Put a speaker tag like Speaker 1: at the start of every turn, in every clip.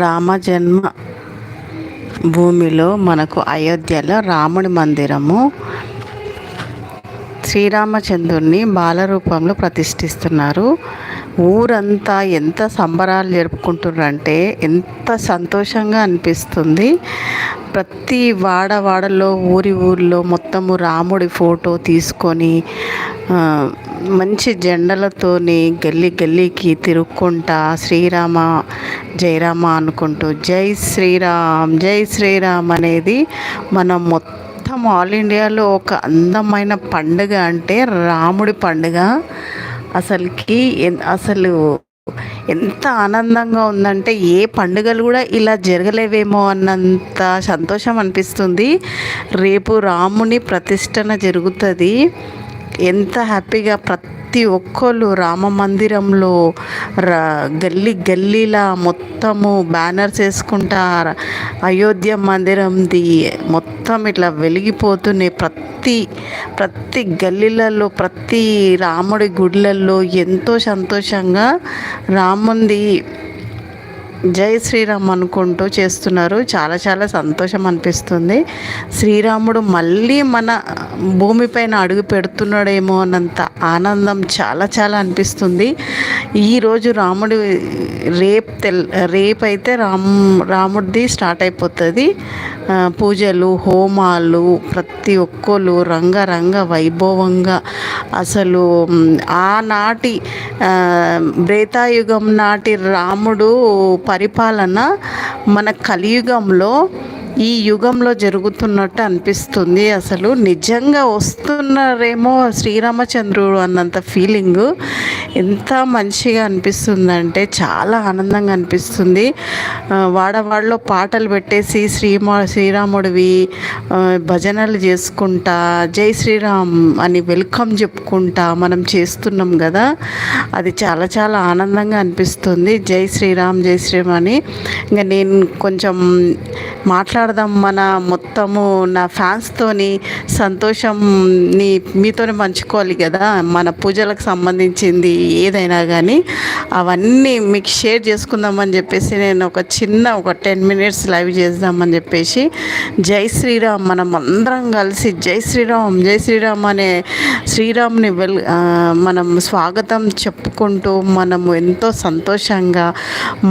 Speaker 1: రామ జన్మ భూమిలో మనకు అయోధ్యలో రాముడి మందిరము శ్రీరామచంద్రుడిని బాలరూపంలో ప్రతిష్ఠిస్తున్నారు. ఊరంతా ఎంత సంబరాలు జరుపుకుంటున్నారంటే ఎంత సంతోషంగా అనిపిస్తుంది. ప్రతి వాడవాడలో ఊరి ఊర్లో మొత్తము రాముడి ఫోటో తీసుకొని మంచి జెండలతోని గల్లీ గల్లీకి తిరుక్కుంటా శ్రీరామ జయరామ అనుకుంటూ జై శ్రీరామ్ జై శ్రీరామ్ అనేది మనం మొత్తం ఆల్ ఇండియాలో ఒక అందమైన పండుగ అంటే రాముడి పండుగ. అసలుకి అసలు ఎంత ఆనందంగా ఉందంటే ఏ పండుగలు కూడా ఇలా జరగలేవేమో అన్నంత సంతోషం అనిపిస్తుంది. రేపు రాముని ప్రతిష్టన జరుగుతుంది. ఎంత హ్యాపీగా ప్రతి ప్రతి ఒక్కళ్ళు రామ మందిరంలో రా గల్లీ గల్లీలా మొత్తము బ్యానర్స్ వేసుకుంటా అయోధ్య మందిరంది మొత్తం ఇట్లా వెలిగిపోతున్నాయి. ప్రతి ప్రతి గల్లీలలో ప్రతి రాముడి గుడిలలో ఎంతో సంతోషంగా రాముంది జై శ్రీరామ్ అనుకుంటూ చేస్తున్నారు. చాలా చాలా సంతోషం అనిపిస్తుంది. శ్రీరాముడు మళ్ళీ మన భూమిపైన అడుగు పెడుతున్నాడేమో అన్నంత ఆనందం చాలా చాలా అనిపిస్తుంది. ఈరోజు రాముడు రేపు తెల్ రేపైతే రామ్ రాముడిది స్టార్ట్ అయిపోతుంది. పూజలు హోమాలు ప్రతి ఒక్కరు రంగరంగ వైభవంగా అసలు ఆనాటి బ్రేతాయుగం నాటి రాముడు పరిపాలన మన కలియుగంలో ఈ యుగంలో జరుగుతున్నట్టు అనిపిస్తుంది. అసలు నిజంగా వస్తున్నారేమో శ్రీరామచంద్రుడు అన్నంత ఫీలింగు. ఎంత మంచిగా అనిపిస్తుందంటే చాలా ఆనందంగా అనిపిస్తుంది. వాడవాడలో పాటలు పెట్టేసి శ్రీమా శ్రీరాముడివి భజనలు చేసుకుంటా జై శ్రీరామ్ అని వెల్కమ్ చెప్పుకుంటా మనం చేస్తున్నాం కదా అది చాలా చాలా ఆనందంగా అనిపిస్తుంది. జై శ్రీరామ్ జై శ్రీరామ్ అని. ఇంకా నేను కొంచెం మాట్లాడదాం మన మొత్తము నా ఫ్యాన్స్తోని సంతోషంని మీతోనే పంచుకోవాలి కదా. మన పూజలకు సంబంధించింది ఏదైనా కానీ అవన్నీ మీకు షేర్ చేసుకుందామని చెప్పేసి నేను ఒక చిన్న ఒక టెన్ మినిట్స్ లైవ్ చేద్దామని చెప్పేసి జై శ్రీరామ్ మనం అందరం కలిసి జై శ్రీరామ్ జై శ్రీరామ్ అనే శ్రీరామ్ని వెల్ మనం స్వాగతం చెప్పుకుంటూ మనము ఎంతో సంతోషంగా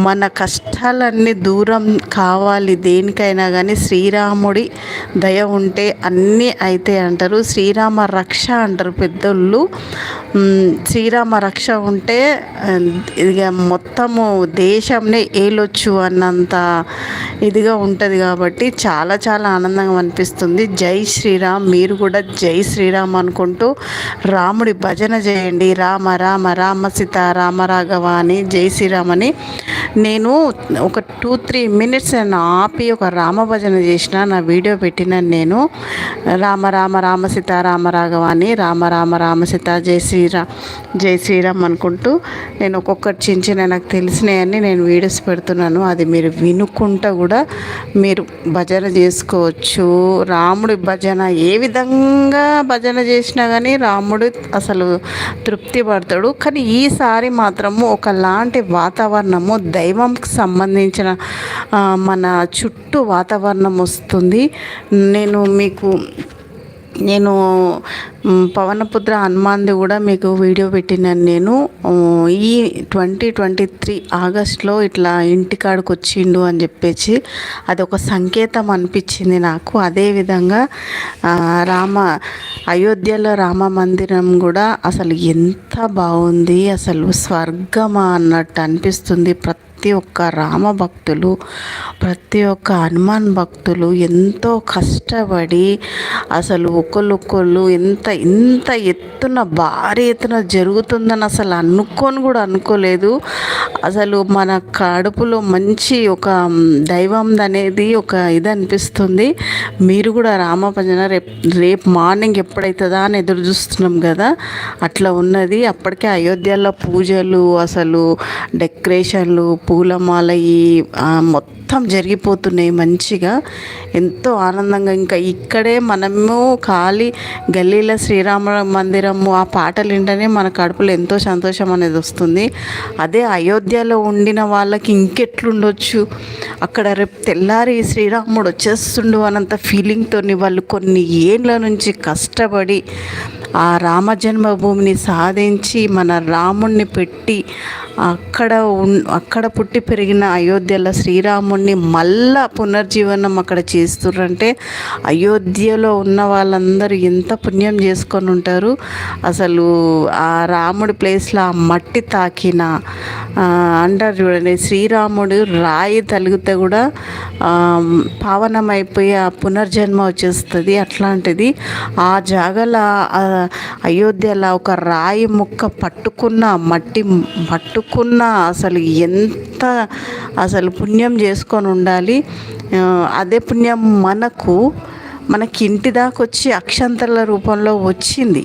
Speaker 1: మన కష్టాలన్నీ దూరం కావాలి దేనికైనా కానీ శ్రీరాముడి దయ ఉంటే అన్నీ అయితే అంటారు. శ్రీరామ రక్ష అంటారు పెద్దోళ్ళు. శ్రీరామ రక్ష ఉంటే ఇక మొత్తము దేశంనే ఏలొచ్చు అన్నంత ఇదిగా ఉంటుంది కాబట్టి చాలా చాలా ఆనందంగా అనిపిస్తుంది. జై శ్రీరామ్. మీరు కూడా జై శ్రీరామ్ అనుకుంటూ రాముడి భజన చేయండి. రామ రామ రామ సీత రామ రాఘవ అని జై శ్రీరామ్ అని నేను ఒక టూ త్రీ మినిట్స్ నేను ఆపి ఒక రామ భజన చేసిన నా వీడియో పెట్టిన నేను. రామ రామ రామ సీత రామ రాఘవాన్ని రామ రామ రామ సీత జై శ్రీరామ్ జై శ్రీరామ్ అనుకుంటూ నేను ఒక్కొక్కటి చిన్న చిన్న నాకు తెలిసినవన్నీ నేను వీడియోస్ పెడుతున్నాను. అది మీరు వినుకుంటా కూడా మీరు భజన చేసుకోవచ్చు. రాముడి భజన ఏ విధంగా భజన చేసినా కానీ రాముడు అసలు తృప్తి పడతాడు. కానీ ఈసారి మాత్రము ఒకలాంటి వాతావరణము దైవంకి సంబంధించిన మన చుట్టూ వాతావరణం వస్తుంది. నేను మీకు నేను పవనపుత్ర హనుమాన్ది కూడా మీకు వీడియో పెట్టినాను నేను. ఈ ట్వంటీ ట్వంటీ త్రీ ఆగస్ట్లో ఇట్లా ఇంటికాడికి వచ్చిండు అని చెప్పేసి అది ఒక సంకేతం అనిపించింది నాకు. అదేవిధంగా రామ అయోధ్యలో రామ మందిరం కూడా అసలు ఎంత బాగుంది అసలు స్వర్గమా అన్నట్టు అనిపిస్తుంది. ప్రతి ప్రతి ఒక్క రామ భక్తులు ప్రతి ఒక్క హనుమాన్ భక్తులు ఎంతో కష్టపడి అసలు ఒకళ్ళొకళ్ళు ఎంత ఇంత ఎత్తున భారీ ఎత్తున జరుగుతుందని అసలు అనుకొని కూడా అనుకోలేదు. అసలు మన కడుపులో మంచి ఒక దైవం అనేది ఒక ఇది అనిపిస్తుంది. మీరు కూడా రామ భజన రేపు రేపు మార్నింగ్ ఎప్పుడైతుందా అని ఎదురు చూస్తున్నాం కదా? అట్లా ఉన్నది. అప్పటికే అయోధ్యలో పూజలు అసలు డెకరేషన్లు పూ పూలమాల ఈ మొత్తం జరిగిపోతున్నాయి మంచిగా. ఎంతో ఆనందంగా ఇంకా ఇక్కడే మనము ఖాళీ గల్లీల శ్రీరామ మందిరము ఆ పాటలు వింటేనే మన కడుపులో ఎంతో సంతోషం అనేది వస్తుంది. అదే అయోధ్యలో ఉండిన వాళ్ళకి ఇంకెట్లుండొచ్చు? అక్కడ రేపు తెల్లారి శ్రీరాముడు వచ్చేస్తుండు అనంత ఫీలింగ్తో వాళ్ళు కొన్ని ఏళ్ళ నుంచి కష్టపడి ఆ రామజన్మభూమిని సాధించి మన రాముణ్ణి పెట్టి అక్కడ అక్కడ పుట్టి పెరిగిన అయోధ్యలో శ్రీరాముణ్ణి మళ్ళా పునర్జీవనం అక్కడ చేస్తుర్రంటే అయోధ్యలో ఉన్న వాళ్ళందరూ ఎంత పుణ్యం చేసుకొని ఉంటారు. అసలు ఆ రాముడి ప్లేస్లో ఆ మట్టి తాకిన అంటారు చూడండి శ్రీరాముడు రాయి తలిగితే కూడా పావనమైపోయి ఆ పునర్జన్మ వచ్చేస్తుంది అట్లాంటిది. ఆ జాగల అయోధ్యలో ఒక రాయి ముక్క పట్టుకున్న మట్టి పట్టుకున్న అసలు ఎంత అసలు పుణ్యం చేసుకొని ఉండాలి. అదే పుణ్యం మనకు మనకి ఇంటి దాకా వచ్చి అక్షంతల రూపంలో వచ్చింది.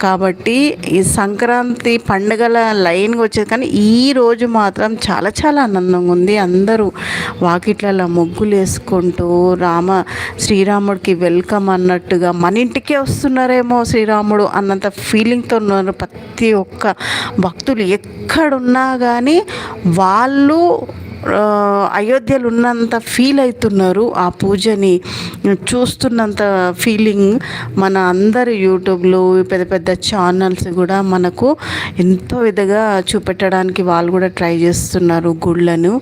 Speaker 1: కాబట్టి ఈ సంక్రాంతి పండుగల లైన్గా వచ్చేది కానీ ఈ రోజు మాత్రం చాలా చాలా ఆనందంగా ఉంది. అందరూ వాకిట్లలో ముగ్గులు వేసుకుంటూ రామ శ్రీరాముడికి వెల్కమ్ అన్నట్టుగా మన ఇంటికే వస్తున్నారేమో శ్రీరాముడు అన్నంత ఫీలింగ్తో ఉన్నారు. ప్రతి ఒక్క భక్తులు ఎక్కడున్నా కానీ వాళ్ళు అయోధ్యలు ఉన్నంత ఫీల్ అవుతున్నారు ఆ పూజని చూస్తున్నంత ఫీలింగ్ మన అందరు యూట్యూబ్లో పెద్ద పెద్ద ఛానల్స్ కూడా మనకు ఎంతో విధంగా చూపెట్టడానికి వాళ్ళు కూడా ట్రై చేస్తున్నారు గుళ్ళను.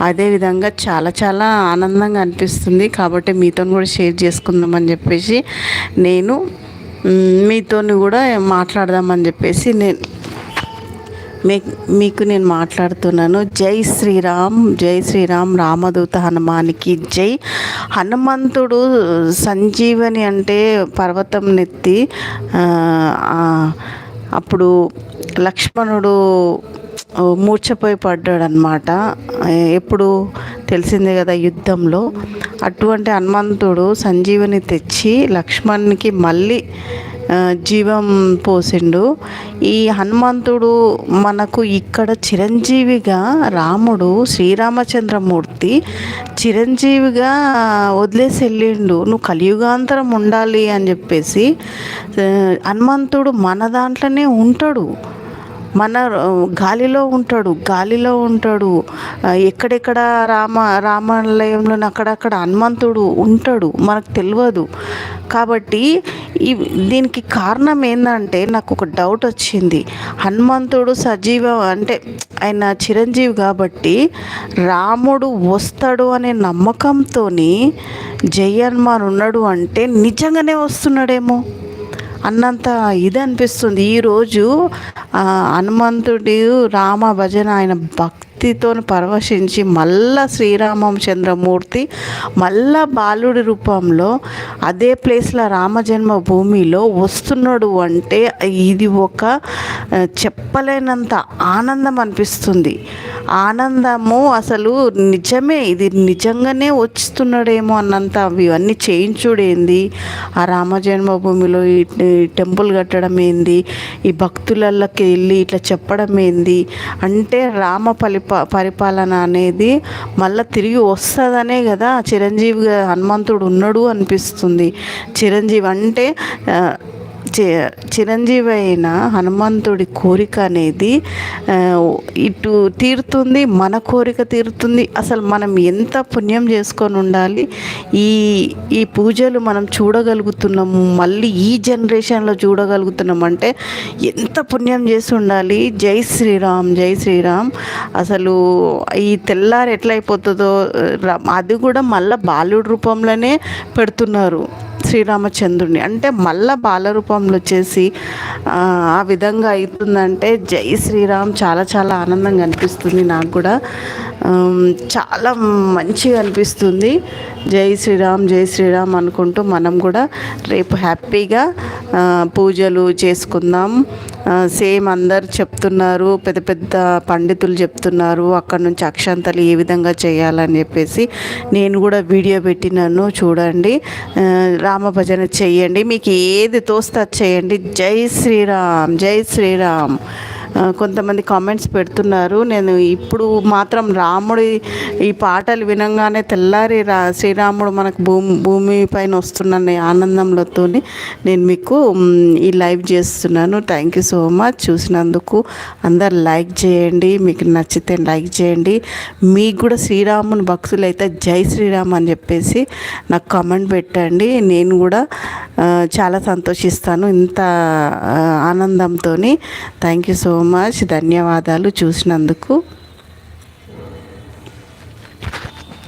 Speaker 1: అదేవిధంగా చాలా చాలా ఆనందంగా అనిపిస్తుంది. కాబట్టి మీతో కూడా షేర్ చేసుకుందామని చెప్పేసి నేను మీతో కూడా మాట్లాడదామని చెప్పేసి నేను మీ మీకు నేను మాట్లాడుతున్నాను. జై శ్రీరామ్ జై శ్రీరామ్ రామదూత హనుమానికి జై. హనుమంతుడు సంజీవని అంటే పర్వతం నెత్తి అప్పుడు లక్ష్మణుడు మూర్ఛపోయి పడ్డాడు అనమాట ఎప్పుడు తెలిసిందే కదా యుద్ధంలో. అటువంటి హనుమంతుడు సంజీవని తెచ్చి లక్ష్మణ్కి మళ్ళీ జీవం పోసిండు. ఈ హనుమంతుడు మనకు ఇక్కడ చిరంజీవిగా రాముడు శ్రీరామచంద్రమూర్తి చిరంజీవిగా వదిలేసి వెళ్ళిండు. నువ్వు కలియుగాంతరం ఉండాలి అని చెప్పేసి హనుమంతుడు మన దాంట్లోనే ఉంటాడు. మన గాలిలో ఉంటాడు గాలిలో ఉంటాడు. ఎక్కడెక్కడ రామ రామాలయంలో అక్కడక్కడ హనుమంతుడు ఉంటాడు మనకు తెలియదు. కాబట్టి ఈ దీనికి కారణం ఏంటంటే నాకు ఒక డౌట్ వచ్చింది. హనుమంతుడు సజీవ అంటే ఆయన చిరంజీవి కాబట్టి రాముడు వస్తాడు అనే నమ్మకంతో జయన్మాన్ ఉన్నాడు అంటే నిజంగానే వస్తున్నాడేమో. అన్నంత ఇది అనిపిస్తుంది. ఈరోజు హనుమంతుడు రామ భజన ఆయన భక్తితో పరవశించి మళ్ళా శ్రీరామచంద్రమూర్తి మళ్ళా బాలుడి రూపంలో అదే ప్లేస్లో రామజన్మ భూమిలో వస్తున్నాడు అంటే ఇది ఒక చెప్పలేనంత ఆనందం అనిపిస్తుంది. ఆనందము అసలు నిజమే ఇది నిజంగానే వస్తున్నాడేమో అన్నంత ఇవన్నీ చేయించుడేంది? ఆ రామ జన్మభూమిలో ఈ టెంపుల్ కట్టడం ఏంది ఈ భక్తులకి వెళ్ళి ఇట్లా చెప్పడం ఏంది అంటే రామ పరిపా పరిపాలన అనేది మళ్ళీ తిరిగి వస్తుందనే కదా? చిరంజీవి హనుమంతుడు ఉన్నాడు అనిపిస్తుంది. చిరంజీవి అంటే చిరంజీవి అయిన హనుమంతుడి కోరిక అనేది ఇటు తీరుతుంది మన కోరిక తీరుతుంది. అసలు మనం ఎంత పుణ్యం చేసుకొని ఉండాలి? ఈ ఈ పూజలు మనం చూడగలుగుతున్నాము మళ్ళీ ఈ జనరేషన్లో చూడగలుగుతున్నాం అంటే ఎంత పుణ్యం చేసి ఉండాలి? జై శ్రీరామ్ జై శ్రీరామ్. అసలు ఈ తెల్లారి ఎట్లయిపోతుందో అది కూడా మళ్ళీ బాలుడి రూపంలోనే పెడుతున్నారు. శ్రీరామచంద్రుని అంటే మళ్ళా బాలరూపంలో వచ్చేసి ఆ, విధంగా అవుతుందంటే జై శ్రీరామ్ చాలా చాలా ఆనందంగా అనిపిస్తుంది నాకు కూడా. చాలా మంచిగా అనిపిస్తుంది. జై శ్రీరామ్ జై శ్రీరామ్ అనుకుంటూ మనం కూడా రేపు హ్యాపీగా పూజలు చేసుకుందాం. సేమ్ అందరు చెప్తున్నారు పెద్ద పెద్ద పండితులు చెప్తున్నారు అక్కడ నుంచి అక్షంతలు ఏ విధంగా చేయాలని చెప్పేసి నేను కూడా వీడియో పెట్టినాను చూడండి. రామభజన రామ భజన చెయ్యండి మీకు ఏది తోస్తా చేయండి. జై శ్రీరామ్ జై శ్రీరామ్. కొంతమంది కామెంట్స్ పెడుతున్నారు. నేను ఇప్పుడు మాత్రం రాముడి ఈ పాటలు వినంగానే తెల్లారి రా శ్రీరాముడు మనకు భూమి భూమి పైన వస్తున్న ఆనందంలోతో నేను మీకు ఈ లైవ్ చేస్తున్నాను. థ్యాంక్ యూ సో మచ్ చూసినందుకు అందరు లైక్ చేయండి. మీకు నచ్చితే లైక్ చేయండి. మీకు కూడా శ్రీరాముని భక్తులు అయితే జై శ్రీరామ్ అని చెప్పేసి నాకు కామెంట్ పెట్టండి. నేను కూడా చాలా సంతోషిస్తాను. ఇంత ఆనందంతో థ్యాంక్ యూ సో మచ్ ధన్యవాదాలు చూసినందుకు.